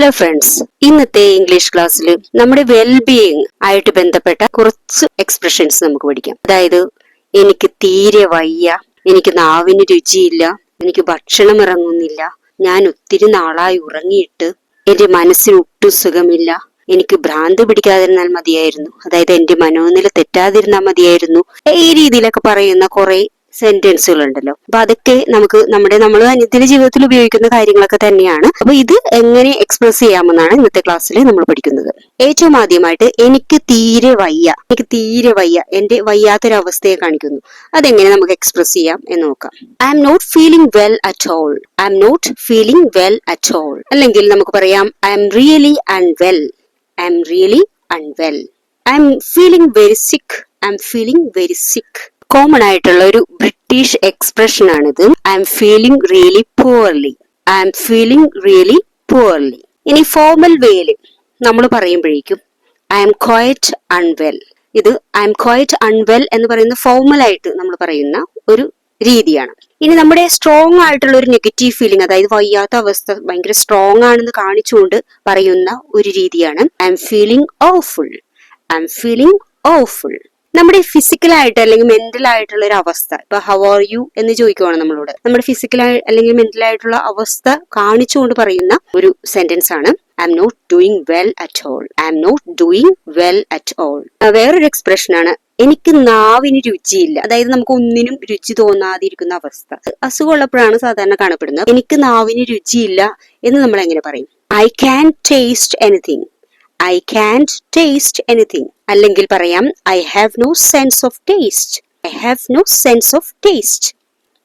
Hello friends ഇന്നത്തെ English ക്ലാസ്സിൽ നമ്മുടെ വെൽബീയിങ് ആയിട്ട് ബന്ധപ്പെട്ട കുറച്ച് എക്സ്പ്രഷൻസ് നമുക്ക് പഠിക്കാം. അതായത് എനിക്ക് തീരെ വയ്യ എനിക്ക് നാവിന് രുചിയില്ല എനിക്ക് ഭക്ഷണം ഇറങ്ങുന്നില്ല ഞാൻ ഒത്തിരി നാളായി ഉറങ്ങിയിട്ട് എന്റെ മനസ്സിന് ഒട്ടും സുഖമില്ല എനിക്ക് ഭ്രാന്ത് പിടിക്കാതിരുന്നാൽ മതിയായിരുന്നു അതായത് എന്റെ മനോനില തെറ്റാതിരുന്നാൽ മതിയായിരുന്നു ഈ രീതിയിലൊക്കെ പറയുന്ന കുറെ സെന്റൻസുകൾ ഉണ്ടല്ലോ അപ്പൊ അതൊക്കെ നമുക്ക് നമ്മുടെ നമ്മൾ നിത്യ ജീവിതത്തിൽ ഉപയോഗിക്കുന്ന കാര്യങ്ങളൊക്കെ തന്നെയാണ്. അപ്പൊ ഇത് എങ്ങനെ എക്സ്പ്രസ് ചെയ്യാമെന്നാണ് ഇന്നത്തെ ക്ലാസ്സിൽ നമ്മൾ പഠിക്കുന്നത്. ഏറ്റവും ആദ്യമായിട്ട് എനിക്ക് തീരെ വയ്യ എനിക്ക് തീരെ വയ്യ എന്റെ വയ്യാത്തൊരവസ്ഥയെ കാണിക്കുന്നു. അതെങ്ങനെ നമുക്ക് എക്സ്പ്രസ് ചെയ്യാം എന്ന് നോക്കാം. I'm not feeling well at all I'm not feeling well at all അല്ലെങ്കിൽ നമുക്ക് പറയാം I'm really unwell I'm really unwell I'm feeling very sick I'm feeling very sick common ആയിട്ടുള്ള ഒരു ബ്രിട്ടീഷ് എക്സ്പ്രഷൻ ആണിത്. I'm feeling really poorly I'm feeling really poorly ഇനി formal വേയിൽ നമ്മൾ പറയുമ്പോഴേക്കും ഐ എം ക്വയറ്റ് അൺവെൽ ഇത് ഐ എം ക്വയറ്റ് അൺവെൽ എന്ന് പറയുന്ന ഫോർമൽ ആയിട്ട് നമ്മൾ പറയുന്ന ഒരു രീതിയാണ്. ഇനി നമ്മുടെ സ്ട്രോങ് ആയിട്ടുള്ള ഒരു നെഗറ്റീവ് ഫീലിംഗ് അതായത് വയ്യാത്ത അവസ്ഥ ഭയങ്കര സ്ട്രോങ് ആണെന്ന് കാണിച്ചുകൊണ്ട് പറയുന്ന ഒരു രീതിയാണ്. I'm feeling awful I'm feeling awful നമ്മുടെ ഫിസിക്കലായിട്ട് അല്ലെങ്കിൽ മെന്റൽ ആയിട്ടുള്ള ഒരു അവസ്ഥ. ഇപ്പൊ ഹൗ ആർ യു എന്ന് ചോദിക്കുവാണ് നമ്മളോട്. നമ്മുടെ ഫിസിക്കലായി അല്ലെങ്കിൽ മെന്റൽ ആയിട്ടുള്ള അവസ്ഥ കാണിച്ചുകൊണ്ട് പറയുന്ന ഒരു സെന്റൻസ് ആണ്. I'm not doing well at all I'm not doing well at all വേറൊരു എക്സ്പ്രഷൻ ആണ്. എനിക്ക് നാവിന് രുചിയില്ല. അതായത് നമുക്ക് ഒന്നിനും രുചി തോന്നാതിരിക്കുന്ന അവസ്ഥ. അസുഖമുള്ളപ്പോഴാണ് സാധാരണ കാണപ്പെടുന്നത്. എനിക്ക് നാവിന് രുചിയില്ല എന്ന് നമ്മൾ എങ്ങനെ പറയും? I can taste anything I can't taste anything അല്ലെങ്കിൽ പറയാം I have no sense of taste I have no sense of taste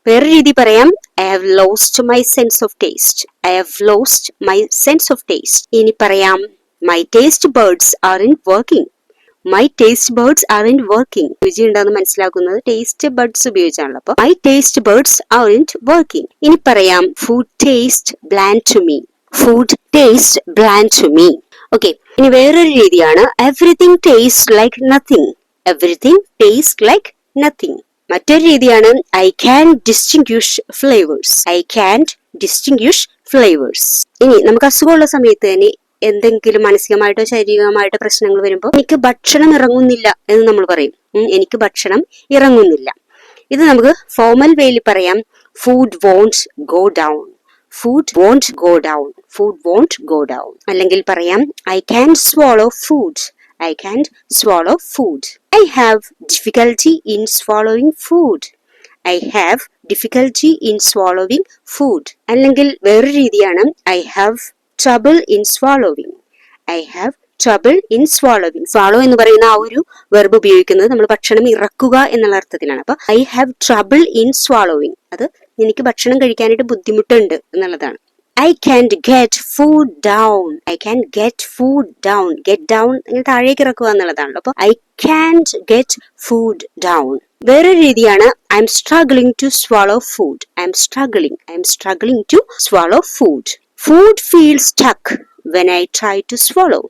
വേറെ രീതി പറയാം I have lost my sense of taste I have lost my sense of taste ഇനി പറയാം my taste buds aren't working my taste buds aren't working രുചി ഉണ്ടെന്ന് മനസ്സിലാക്കുന്നത് taste buds ഉപയോഗിച്ചാണല്ലോ. അപ്പൊ my taste buds aren't working ഇനി പറയാം food taste bland to me food taste bland to me okay ഇനി വേറൊരു രീതിയാണ്. Everything taste like nothing everything taste like nothing മറ്റൊരു രീതിയാണ്. I can distinguish flavours I can distinguish flavours ഇനി നമുക്ക് അസുഖമുള്ള സമയത്ത് തന്നെ എന്തെങ്കിലും മാനസികമായിട്ടോ ശാരീരികമായിട്ടോ പ്രശ്നങ്ങൾ വരുമ്പോൾ എനിക്ക് ഭക്ഷണം ഇറങ്ങുന്നില്ല എന്ന് നമ്മൾ പറയും. എനിക്ക് ഭക്ഷണം ഇറങ്ങുന്നില്ല. ഇത് നമുക്ക് ഫോർമൽ വേയിൽ പറയാം. Food won't go down food won't go down food won't go down അല്ലെങ്കിൽ പറയാം I can swallow food I can swallow food I have difficulty in swallowing food I have difficulty in swallowing food അല്ലെങ്കിൽ വേറൊരു രീതിയാണ് I have trouble in swallowing I have trouble in swallowing swallow എന്ന് പറയുന്ന ആ ഒരു verb ഉപയോഗിക്കുന്നത് നമ്മൾ ഭക്ഷണം ഇറക്കുക എന്നുള്ള അർത്ഥത്തിലാണ്. അപ്പൊ I have trouble in swallowing അത് എനിക്ക് ഭക്ഷണം കഴിക്കാനായിട്ട് ബുദ്ധിമുട്ടുണ്ട് എന്നുള്ളതാണ്. I can't get food down I can get food down get down ഇങ്ങനെ താഴേക്ക് ഇറക്കുക എന്നുള്ളതാണല്ലോ. അപ്പൊ I can't get food down വേറൊരു രീതിയാണ് I'm struggling to swallow food I'm struggling I'm struggling to swallow food food feel stuck when I try to swallow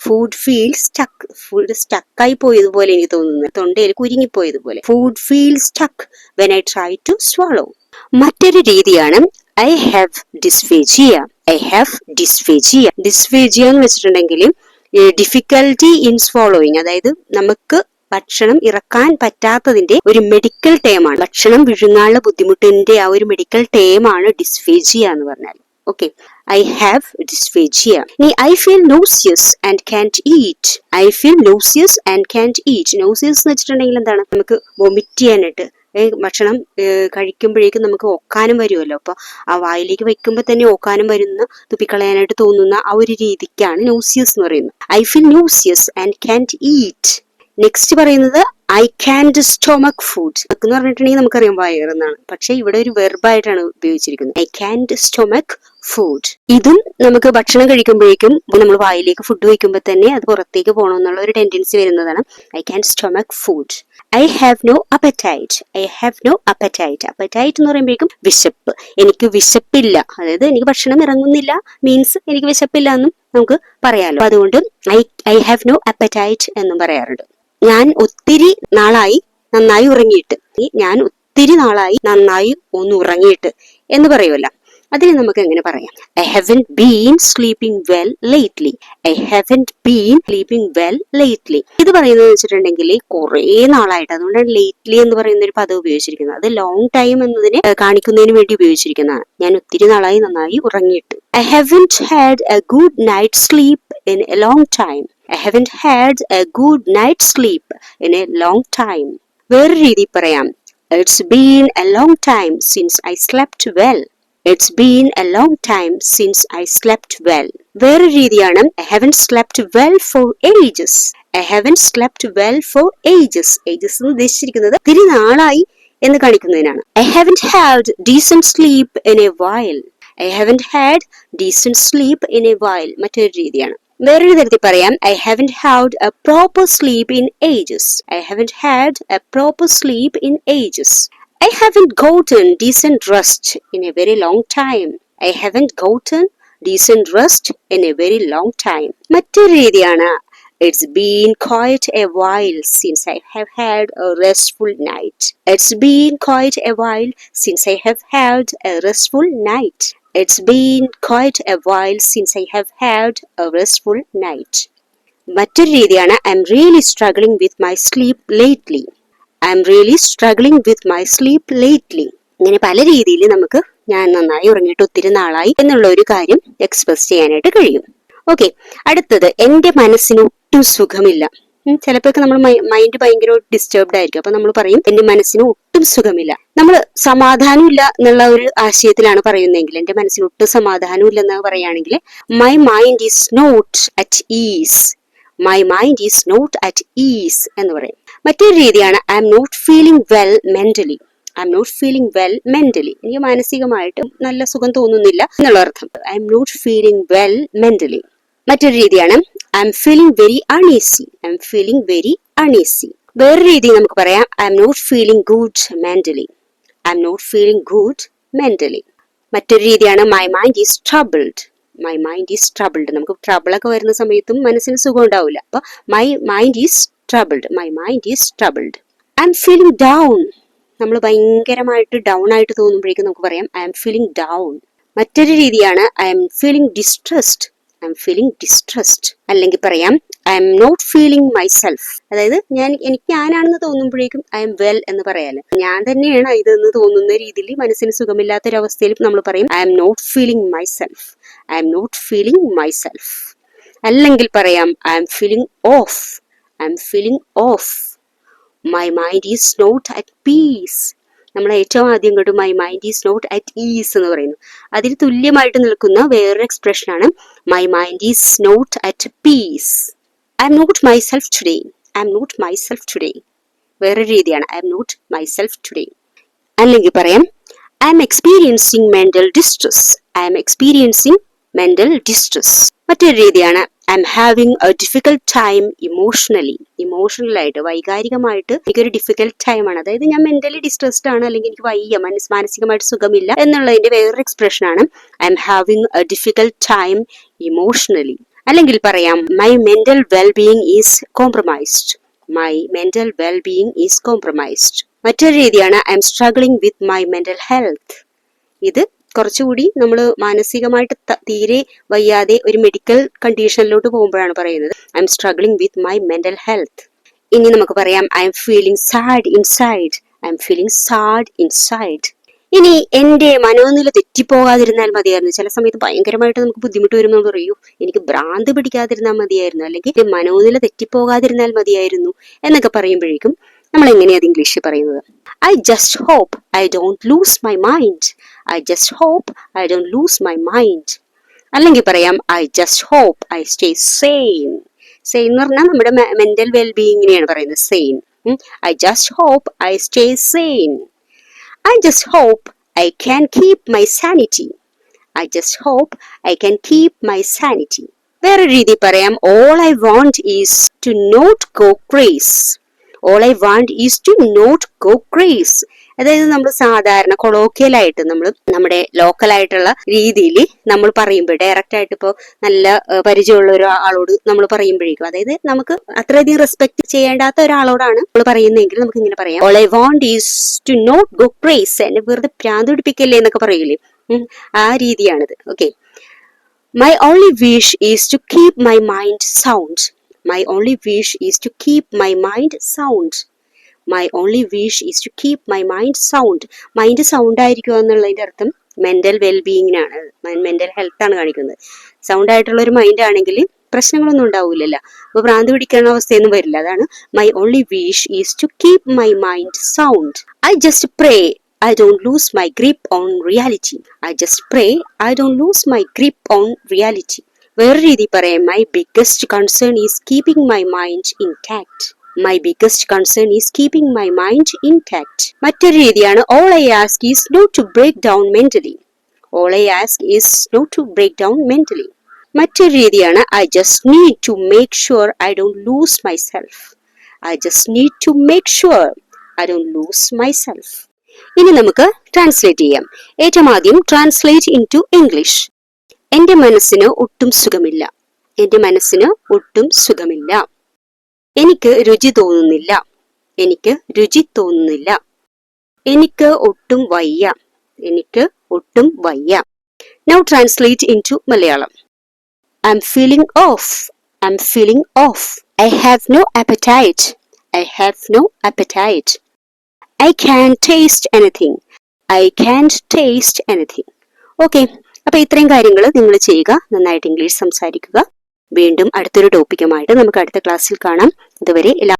food feel stuck food സ്റ്റക്കായി പോയതുപോലെ എനിക്ക് തോന്നുന്നു. തൊണ്ടയിൽ കുരുങ്ങിപ്പോയതുപോലെ. Food feel stuck when I try to swallow മറ്റൊരു രീതിയാണ് I have dysphagia I have dysphagia dysphagia എന്ന് വെച്ചിട്ടുണ്ടെങ്കിൽ difficulty in swallowing അതായത് നമുക്ക് ഭക്ഷണം ഇറക്കാൻ പറ്റാത്തതിന്റെ ഒരു മെഡിക്കൽ ടേമാണ് ഭക്ഷണം വിഴുങ്ങാനുള്ള ബുദ്ധിമുട്ടിന്റെ ആ ഒരു മെഡിക്കൽ ടേമാണ് ഡിസ്ഫേജിയ എന്ന് പറഞ്ഞാൽ. ഓക്കെ ഐ ഹാവ് ഡിസ്ഫേജിയ ഇനി I feel nauseous and can't eat I feel nauseous and can't eat nauseous എന്ന് വെച്ചിട്ടുണ്ടെങ്കിൽ എന്താണ്? നമുക്ക് വൊമിറ്റ് ചെയ്യാനായിട്ട് ഭക്ഷണം കഴിക്കുമ്പോഴേക്കും നമുക്ക് ഒക്കാനും വരുമല്ലോ. അപ്പൊ ആ വായിലേക്ക് വെക്കുമ്പോൾ തന്നെ ഒക്കാനും വരുന്ന തുപ്പിക്കളയാനായിട്ട് തോന്നുന്ന ആ ഒരു രീതിക്കാണ് ന്യൂസിയസ് എന്ന് പറയുന്നത്. I feel nauseous and can't eat. Next പറയുന്നത് ഐ ക്യാൻഡ് സ്റ്റൊമക് ഫുഡ് എന്ന് പറഞ്ഞിട്ടുണ്ടെങ്കിൽ നമുക്കറിയാം വയറെന്നാണ് പക്ഷെ ഇവിടെ ഒരു വെർബായിട്ടാണ് ഉപയോഗിച്ചിരിക്കുന്നത്. I can't stomach food. ഇതും നമുക്ക് ഭക്ഷണം കഴിക്കുമ്പോഴേക്കും നമ്മൾ വായിലേക്ക് ഫുഡ് വയ്ക്കുമ്പോൾ തന്നെ അത് പുറത്തേക്ക് പോകണമെന്നുള്ള ഒരു ടെൻഡൻസി വരുന്നതാണ് I can stomach food. I have no appetite I have no appetite appetite എന്ന് പറയുമ്പോഴേക്കും വിശപ്പ്. എനിക്ക് വിശപ്പില്ല. അതായത് എനിക്ക് ഭക്ഷണം ഇറങ്ങുന്നില്ല. മീൻസ് എനിക്ക് വിശപ്പില്ല എന്നും നമുക്ക് പറയാമല്ലോ അതുകൊണ്ട് I I have no appetite എന്നും പറയാറുണ്ട്. ഞാൻ ഒത്തിരി നാളായി നന്നായി ഉറങ്ങിയിട്ട്. ഞാൻ ഒത്തിരി നാളായി നന്നായി ഒന്ന് ഉറങ്ങിയിട്ട് എന്ന് പറയുമല്ല അതിന് നമുക്ക് എങ്ങനെ പറയാം? I haven't been sleeping well lately I haven't been sleeping well lately ഇത് പറയുന്നത് വെച്ചിട്ടുണ്ടെങ്കിൽ കുറേ നാളായിട്ട് അതുകൊണ്ടാണ് ലേറ്റ്ലി എന്ന് പറയുന്ന ഒരു പദം ഉപയോഗിച്ചിരിക്കുന്നത്. അത് ലോങ് ടൈം എന്നതിനെ കാണിക്കുന്നതിന് വേണ്ടി ഉപയോഗിച്ചിരിക്കുന്നതാണ്. ഞാൻ ഒത്തിരി നാളായി നന്നായി ഉറങ്ങിയിട്ട്. I haven't had a good night sleep in a long time I haven't had a good night sleep in a long time വേറൊരു രീതിയിൽ പറയാം. It's been a long time since I slept well it's been a long time since I slept well വേറെ രീതിയാണ് I haven't slept well for ages I haven't slept well for ages ages എന്ന് ഉദ്ദേശിച്ചിരിക്കുന്നത് തിരി നാളായി എന്ന് കാണിക്കുന്നതിനാണ്. I haven't had decent sleep in a while I haven't had decent sleep in a while മറ്റൊരു രീതിയാണ്. വേറൊരു തരത്തിൽ പറയാം I haven't had a proper sleep in ages I haven't had a proper sleep in ages I haven't gotten decent rest in a very long time. I haven't gotten decent rest in a very long time. മറ്റൊരു രീതിയാണ് It's been quite a while since I have had a restful night. It's been quite a while since I have had a restful night. It's been quite a while since I have had a restful night. മറ്റൊരു രീതിയാണ് I am really struggling with my sleep lately I'm really struggling with my sleep lately ഇങ്ങനെ പല രീതിയിൽ നമുക്ക് ഞാൻ നന്നായി ഉറങ്ങിയിട്ട് ഒത്തിരി നാളായി എന്നുള്ള ഒരു കാര്യം എക്സ്പ്രസ് ചെയ്യാനായിട്ട് കഴിയും. ഓക്കെ അടുത്തത് എന്റെ മനസ്സിന് ഒട്ടും സുഖമില്ല. ചിലപ്പോഴൊക്കെ നമ്മൾ മൈൻഡ് ഭയങ്കര ഡിസ്റ്റർബ്ഡ് ആയിരിക്കും. അപ്പൊ നമ്മൾ പറയും എന്റെ മനസ്സിന് ഒട്ടും സുഖമില്ല. നമ്മൾ സമാധാനമില്ല എന്നുള്ള ഒരു ആശയത്തിലാണ് പറയുന്നതെങ്കിൽ എന്റെ മനസ്സിന് ഒട്ടും സമാധാനമില്ല എന്ന് പറയുകയാണെങ്കിൽ my mind is not at ease my mind is not at ease എന്ന് പറയും. മറ്റൊരു രീതിയാണ് I'm not feeling well mentally I'm not feeling well mentally എനിക്ക് മാനസികമായിട്ട് നല്ല സുഖം തോന്നുന്നില്ല എന്നുള്ള അർത്ഥം I'm not feeling well mentally മറ്റൊരു രീതിയാണ് I'm feeling very uneasy I'm feeling very uneasy വേറെ രീതി നമുക്ക് പറയാം I'm not feeling good mentally I'm not feeling good mentally മറ്റൊരു രീതിയാണ് my mind is troubled my mind is troubled നമുക്ക് trouble ഒക്കെ വരുന്ന സമയത്തും മനസ്സിന് സുഖം ഉണ്ടാവില്ല. അപ്പൊ my mind is troubled my mind is troubled I'm feeling down നമ്മൾ ഭയങ്കരമായിട്ട് ഡൗൺ ആയിട്ട് തോന്നുമ്പോഴേക്കും നമുക്ക് പറയാം ഐ എം ഫീലിംഗ് ഡൗൺ മറ്റൊരു രീതിയാണ് I'm feeling distressed I'm feeling distressed അല്ലെങ്കിൽ പറയാം I'm not feeling myself അതായത് ഞാൻ എനിക്ക് ഞാനാണെന്ന് തോന്നുമ്പോഴേക്കും ഐ എം വെൽ എന്ന് പറയാൽ. ഞാൻ തന്നെയാണ് ഇതെന്ന് തോന്നുന്ന രീതിയിൽ മനസ്സിന് സുഖമില്ലാത്തൊരവസ്ഥയിൽ നമ്മൾ പറയും I'm not feeling myself I'm not feeling myself അല്ലെങ്കിൽ പറയാം I'm feeling off I'm feeling off my mind is not at peace നമ്മൾ ഏറ്റവും ആദ്യം കേട്ടു my mind is not at ease എന്ന് പറയുന്നു. അതിൽ തുല്യമായിട്ട് നിൽക്കുന്ന വേറൊരു എക്സ്പ്രഷനാണ് my mind is not at peace I'm not myself today I'm not myself today വേറൊരു രീതിയാണ്. I'm not myself today അല്ലെങ്കിൽ പറയാം I'm experiencing mental distress I'm experiencing mental distress മറ്റൊരു രീതിയാണ് am having a difficult time emotionally emotional ആയിട്ട് വൈകാരികമായിട്ട് എനിക്കൊരു difficult ടൈമാണ് അതായത് ഞാൻ മെന്റലി ഡിസ്ട്രസ്ഡ് ആണ് അല്ലെങ്കിൽ എനിക്ക് വയ്യ മനസ് മാനസികമായിട്ട് സുഖമില്ല എന്നുള്ളതിന്റെ വേറൊരു എക്സ്പ്രഷൻ ആണ്. I'm having a difficult time emotionally അല്ലെങ്കിൽ പറയാം my mental wellbeing is compromised my mental wellbeing is compromised മറ്റൊരു രീതിയാണ് I'm struggling with my mental health ഇത് കുറച്ചുകൂടി നമ്മൾ മാനസികമായിട്ട് തീരെ വയ്യാതെ ഒരു മെഡിക്കൽ കണ്ടീഷനിലോട്ട് പോകുമ്പോഴാണ് പറയുന്നത്. I'm struggling with my mental health ഇനി നമുക്ക് പറയാം I'm feeling sad inside I'm feeling sad inside ഇനി എന്റെ മനോനില തെറ്റിപ്പോകാതിരുന്നാൽ മതിയായിരുന്നു. ചില സമയത്ത് ഭയങ്കരമായിട്ട് നമുക്ക് ബുദ്ധിമുട്ട് നമ്മൾ പറയൂ. എനിക്ക് ഭ്രാന്ത് പിടിക്കാതിരുന്നാൽ മതിയായിരുന്നു. അല്ലെങ്കിൽ മനോനില തെറ്റിപ്പോകാതിരുന്നാൽ മതിയായിരുന്നു എന്നൊക്കെ പറയുമ്പോഴേക്കും നമ്മൾ എങ്ങനെയാ അത് ഇംഗ്ലീഷിൽ പറയുന്നത്? I just hope I don't lose my mind I just hope I don't lose my mind അല്ലെങ്കിൽ പറയാം I just hope I stay sane sane എന്ന് പറഞ്ഞാൽ നമ്മുടെ മെന്റൽ വെൽബീയിങ്ങിനെയാണ് പറയുന്നത് sane I just hope I stay sane I just hope I can keep my sanity I just hope I can keep my sanity വേറൊരു രീതി പറയാം all I want is to not go crazy all I want is to not go crazy അതായത് നമ്മൾ സാധാരണ കൊളോക്കിയലായിട്ട് നമ്മൾ നമ്മുടെ local ആയിട്ടുള്ള രീതിയിൽ നമ്മൾ പറയുമ്പോൾ ഡയറക്റ്റ് ആയിട്ട് ഇപ്പോൾ നല്ല പരിചയമുള്ള ഒരാളോട് നമ്മൾ പറയുമ്പോഴേക്കും. അതായത് നമുക്ക് അത്രയധികം റെസ്പെക്ട് ചെയ്യേണ്ടാത്ത ഒരാളോടാണ് നമ്മൾ പറയുന്നതെങ്കിൽ നമുക്ക് ഇങ്ങനെ പറയാം. All I want is to not go crazy എന്നെ വെറുതെ പ്രാന്ത് പിടിപ്പിക്കല്ലേ എന്നൊക്കെ പറയില്ലേ ആ രീതിയാണിത്. Okay my only wish is to keep my mind sound my only wish is to keep my mind sound. My only wish is to keep my mind sound mind sound ആയിരിക്കുക എന്നുള്ളതിന്റെ അർത്ഥം മെന്റൽ വെൽബീയിങ്ങിനാണ് മെന്റൽ ഹെൽത്ത് ആണ് കാണിക്കുന്നത്. Sound ആയിട്ടുള്ള ഒരു mind ആണെങ്കിൽ പ്രശ്നങ്ങളൊന്നും ഉണ്ടാവില്ലല്ലോ. അപ്പോൾ ഭ്രാന്ത് പിടിക്കുന്ന അവസ്ഥയൊന്നും വരില്ല. അതാണ് my only wish is to keep my mind sound I just pray I don't lose my grip on reality I just pray I don't lose my grip on reality വേറെ രീതി പറയാം. My biggest concern is keeping my mind intact my biggest concern is keeping my mind intact മറ്റൊരു രീതിയാണ് all I ask is not to break down mentally all I ask is not to break down mentally മറ്റൊരു രീതിയാണ് I just need to make sure I don't lose myself I just need to make sure I don't lose myself ഇനി നമുക്ക് translate ചെയ്യാം. ഏറ്റവും ആദ്യം translate in to English എന്റെ മനസ്സിന് ഒട്ടും സുഖമില്ല. എന്റെ മനസ്സിന് ഒട്ടും സുഖമില്ല. എനിക്ക് രുചി തോന്നുന്നില്ല. എനിക്ക് രുചി തോന്നുന്നില്ല. എനിക്ക് ഒട്ടും വയ്യ. എനിക്ക് ഒട്ടും വയ്യ. Now translate into Malayalam. I'm feeling off I'm feeling off I have no appetite I have no appetite I can taste anything I can taste anything okay അപ്പൊ ഇത്രയും കാര്യങ്ങൾ നിങ്ങൾ ചെയ്യുക. നന്നായിട്ട് ഇംഗ്ലീഷ് സംസാരിക്കുക. വീണ്ടും അടുത്തൊരു ടോപ്പിക്കുമായിട്ട് നമുക്ക് അടുത്ത ക്ലാസ്സിൽ കാണാം. അതുവരെ എല്ലാ